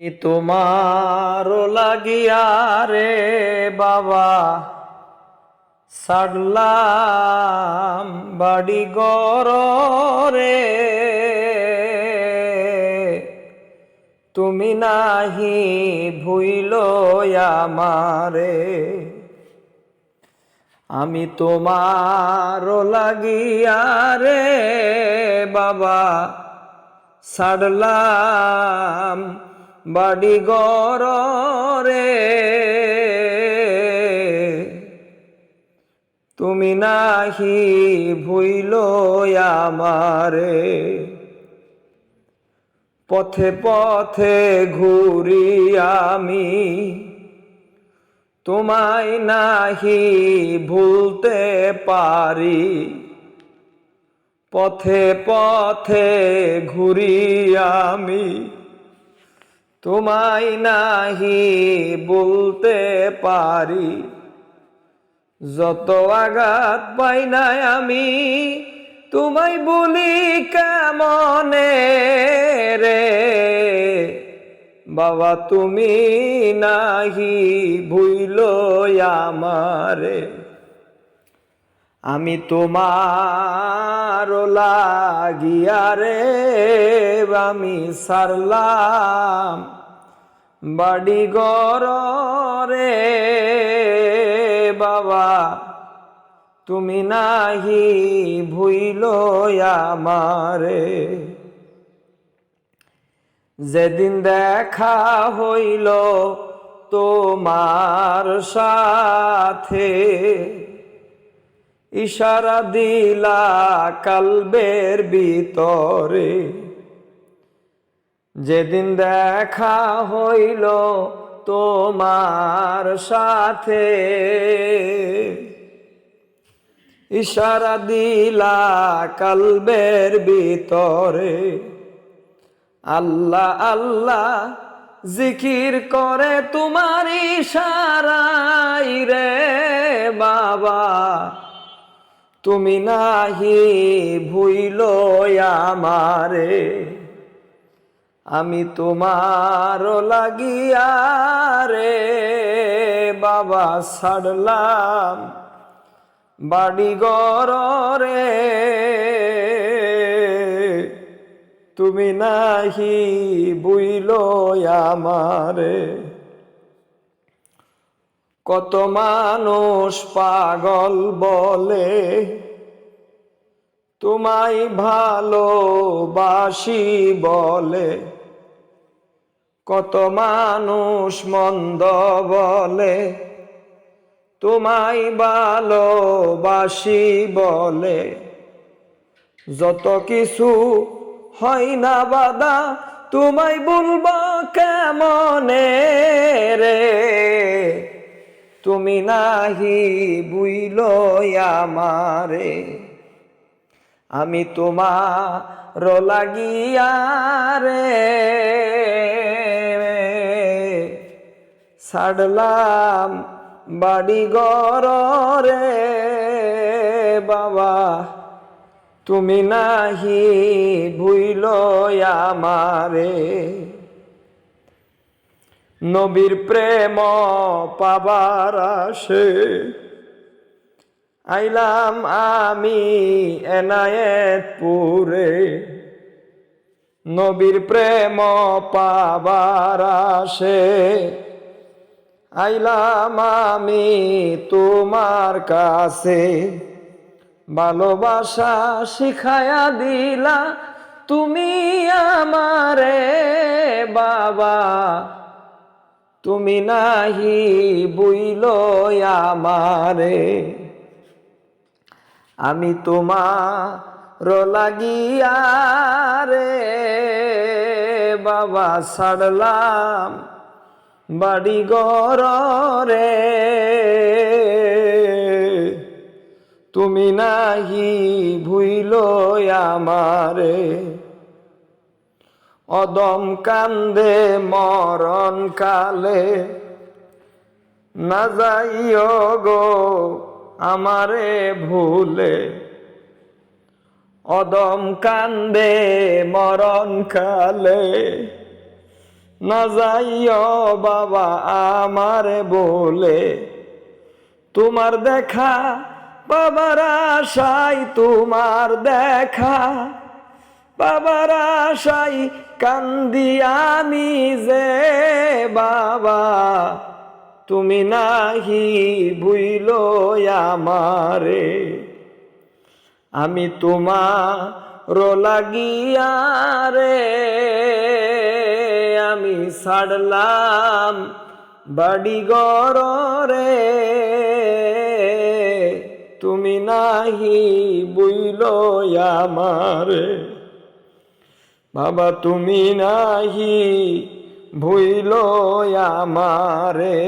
তোমার লাগিয়া রে বাবা, সারলাম বাড়ি রে তুমি নাহি ভুইল আমারে, আমি তোমার লাগিয়া রে বাবা ছাড়লাম বাড়ি গর রে। তুমি নাহি ভুইল আমারে। পথে পথে ঘুরি আমি। তোমায় নাহি ভুলতে পারি। পথে পথে ঘুরি আমি। তোমায় নাহি বলতে পারি। যত আঘাত পাই নাই আমি, তোমায় বলি কেমনে রে? বাবা, তুমি নাহি ভুইল আমারে। আমি তোমার লাগিয়া রে, আমি সারলাম। বাড়ি গর রে, বাবা, তুমি নাহি ভুইল আমারে। যেদিন দেখা হইল তোমার সাথে ইশারা দিলা কালবের ভিতরে। যেদিন দেখা হইল তোমার সাথে। ইশারা দিলা কালবের ভিতরে। আল্লাহ আল্লাহ জিকির করে তোমার ইশারাই রে বাবা। তুমি নাহি ভুইল আমারে। আমি তোমার লাগিয়া রে, বাবা ছাড়লাম বাড়ি রে তুমি নাহি বুইল আমারে। কত মানুষ পাগল বলে। তোমায় ভালোবাসি বলে। কত মানুষ মন্দ বলে। তোমায় ভালোবাসি বলে। যত কিছু হয় না বাদা তোমায় বলব কেমনে রে? তুমি নাহি বুইল আমারে। আমি তোমার লাগিয়া রে। ছাড়লাম বাড়ি গর রে। বাবা, তুমি নাহি ভুইল আমারে। নবীর প্রেম পাবার আসে আইলাম আমি এনায়েতপুরে। নবীর প্রেম পাবার আসে আইলাম আমি তোমার কাছে। ভালোবাসা শিখায়া দিলা তুমি আমারে, বাবা। তুমি নাহি বুইল আমারে। আমি তোমার লাগিয়া রে বাবা ছাড়লাম বাড়ি গর রে তুমি নাহি ভুইল আমারে। অদম কান্দে মরণ কালে। না যাইও গো আমারে ভুলে। অদম কান্দে মরণ কালে। না যাইও বাবা আমারে বলে তোমার দেখা বাবার আশাই তোমার দেখা। বাবার আশাই কান্দি আমি যে বাবা। তুমি নাহি ভুইল আমারে। আমি তোমার লাগিয়া রে। আমি ছাড়লাম বাড়ি রে তুমি নাহি বুইল আমারে। বাবা তুমি নাহি ভুইল আমারে।